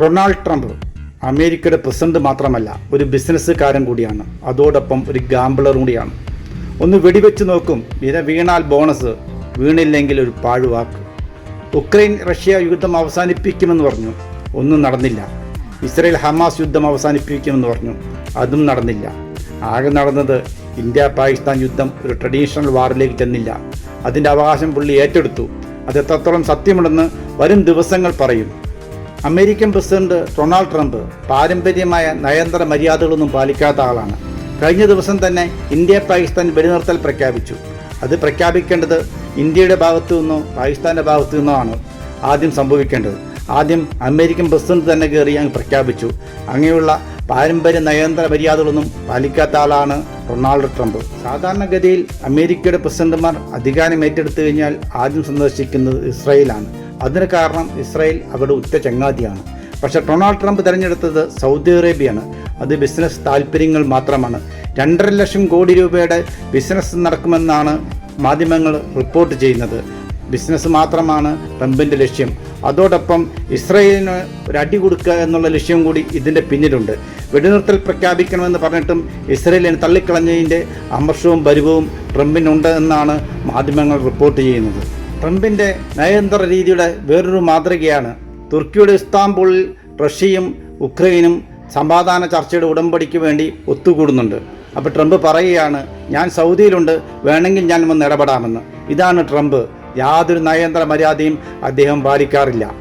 Donald Trump അമേരിക്കയുടെ president മാത്രമല്ല ഒരു ബിസിനസ്സുകാരൻ കൂടിയാണ്. അതോടൊപ്പം ഒരു ഗാംബിളർ കൂടിയാണ്. ഒന്ന് വെടിവെച്ച് നോക്കും വില വീണാൽ ബോണസ് വീണില്ലെങ്കിൽ ഒരു പാഴുവാക്ക്. ഉക്രൈൻ റഷ്യ യുദ്ധം അവസാനിപ്പിക്കുമെന്ന് പറഞ്ഞു ഒന്നും നടന്നില്ല. ഇസ്രയേൽ ഹമാസ് യുദ്ധം അവസാനിപ്പിക്കുമെന്ന് പറഞ്ഞു അതും നടന്നില്ല. ആകെ നടന്നത് ഇന്ത്യ പാകിസ്ഥാൻ യുദ്ധം ഒരു ട്രഡീഷണൽ വാറിലേക്ക് ചെന്നില്ല. അതിന്റെ അവകാശം പുള്ളി ഏറ്റെടുത്തു. അത് എത്രത്തോളം സത്യമുണ്ടെന്ന് വരും ദിവസങ്ങൾ പറയും. അമേരിക്കൻ പ്രസിഡന്റ് ഡൊണാൾഡ് ട്രംപ് പാരമ്പര്യമായ നയതന്ത്ര മര്യാദകളൊന്നും പാലിക്കാത്ത ആളാണ്. കഴിഞ്ഞ ദിവസം തന്നെ ഇന്ത്യ പാകിസ്ഥാൻ വെടിനിർത്തൽ പ്രഖ്യാപിച്ചു. അത് പ്രഖ്യാപിക്കേണ്ടത് ഇന്ത്യയുടെ ഭാഗത്തു നിന്നോ പാകിസ്ഥാന്റെ ഭാഗത്തു നിന്നോ ആണ് ആദ്യം സംഭവിക്കേണ്ടത്. ആദ്യം അമേരിക്കൻ പ്രസിഡന്റ് തന്നെ കയറി അങ്ങ് പ്രഖ്യാപിച്ചു. അങ്ങനെയുള്ള പാരമ്പര്യ നയതന്ത്ര മര്യാദകളൊന്നും പാലിക്കാത്ത ആളാണ് ഡൊണാൾഡ് ട്രംപ്. സാധാരണഗതിയിൽ അമേരിക്കയുടെ പ്രസിഡന്റുമാർ അധികാരം ഏറ്റെടുത്തു കഴിഞ്ഞാൽ ആദ്യം സന്ദർശിക്കുന്നത് ഇസ്രായേലാണ്. അതിന് കാരണം ഇസ്രായേൽ അവരുടെ ഉറ്റ ചങ്ങാതിയാണ്. പക്ഷെ ഡൊണാൾഡ് ട്രംപ് തിരഞ്ഞെടുത്തത് സൗദി അറേബ്യയാണ്. അത് ബിസിനസ് താല്പര്യങ്ങൾ മാത്രമാണ്. രണ്ടര ലക്ഷം കോടി രൂപയുടെ ബിസിനസ് നടക്കുമെന്നാണ് മാധ്യമങ്ങൾ റിപ്പോർട്ട് ചെയ്യുന്നത്. ബിസിനസ് മാത്രമാണ് ട്രംപിന്റെ ലക്ഷ്യം. അതോടൊപ്പം ഇസ്രയേലിന് ഒരു അടി കൊടുക്കുക എന്നുള്ള ലക്ഷ്യം കൂടി ഇതിന്റെ പിന്നിലുണ്ട്. വെടിനിർത്തൽ പ്രഖ്യാപിക്കണമെന്ന് പറഞ്ഞിട്ടും ഇസ്രയേലിനെ തള്ളിക്കളഞ്ഞതിന്റെ അമർഷവും പരിവവും ട്രംപിനുണ്ട് എന്നാണ് മാധ്യമങ്ങൾ റിപ്പോർട്ട് ചെയ്യുന്നത്. ട്രംപിന്റെ നയതന്ത്ര രീതിയുടെ വേറൊരു മാതൃകയാണ്. തുർക്കിയുടെ ഇസ്താംബുളിൽ റഷ്യയും ഉക്രൈനും സമാധാന ചർച്ചയുടെ ഉടമ്പടിക്ക് വേണ്ടി ഒത്തുകൂടുന്നുണ്ട്. അപ്പോൾ ട്രംപ് പറയുകയാണ് ഞാൻ സൗദിയിലുണ്ട് വേണമെങ്കിൽ ഞാൻ വന്ന് ഇടപെടാമെന്ന്. ഇതാണ് ട്രംപ്. യാതൊരു നയതന്ത്ര മര്യാദയും അദ്ദേഹം പാലിക്കാറില്ല.